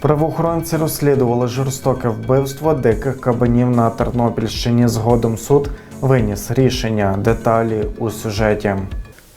Правоохоронці розслідували жорстоке вбивство диких кабанів на Тернопільщині. Згодом суд виніс рішення. Деталі у сюжеті.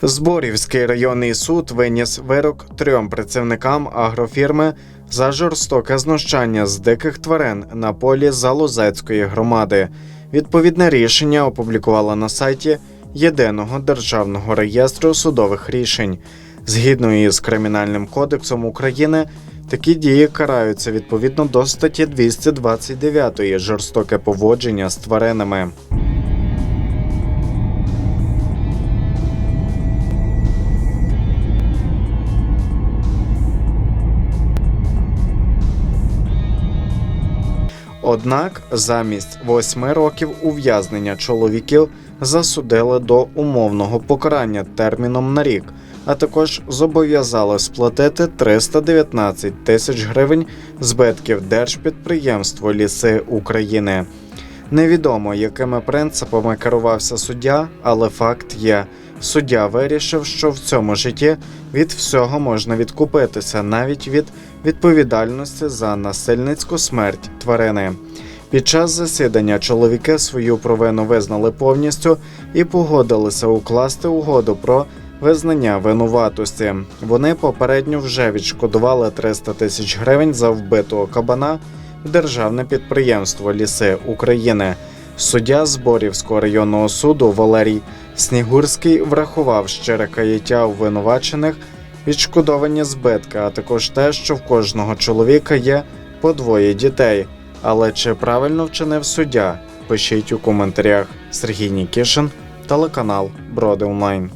Зборівський районний суд виніс вирок трьом працівникам агрофірми за жорстоке знущання з диких тварин на полі Залозецької громади. Відповідне рішення опублікувала на сайті Єдиного державного реєстру судових рішень. Згідно із Кримінальним кодексом України, такі дії караються відповідно до статті 229 жорстоке поводження з тваринами. Однак замість восьми років ув'язнення чоловіків засудили до умовного покарання терміном на рік, а також зобов'язали сплатити 319 тисяч гривень збитків держпідприємство Ліси України. Невідомо, якими принципами керувався суддя, але факт є. Суддя вирішив, що в цьому житті від всього можна відкупитися, навіть від відповідальності за насильницьку смерть тварини. Під час засідання чоловіки свою провину визнали повністю і погодилися укласти угоду про визнання винуватості. Вони попередньо вже відшкодували 300 тисяч гривень за вбитого кабана в державне підприємство Ліси України. Суддя Зборівського районного суду Валерій Снігурський врахував щире каяття обвинувачених, відшкодовані збитки, а також те, що в кожного чоловіка є по двоє дітей. Але чи правильно вчинив суддя? Пишіть у коментарях. Сергій Нікішин, телеканал Броди Онлайн.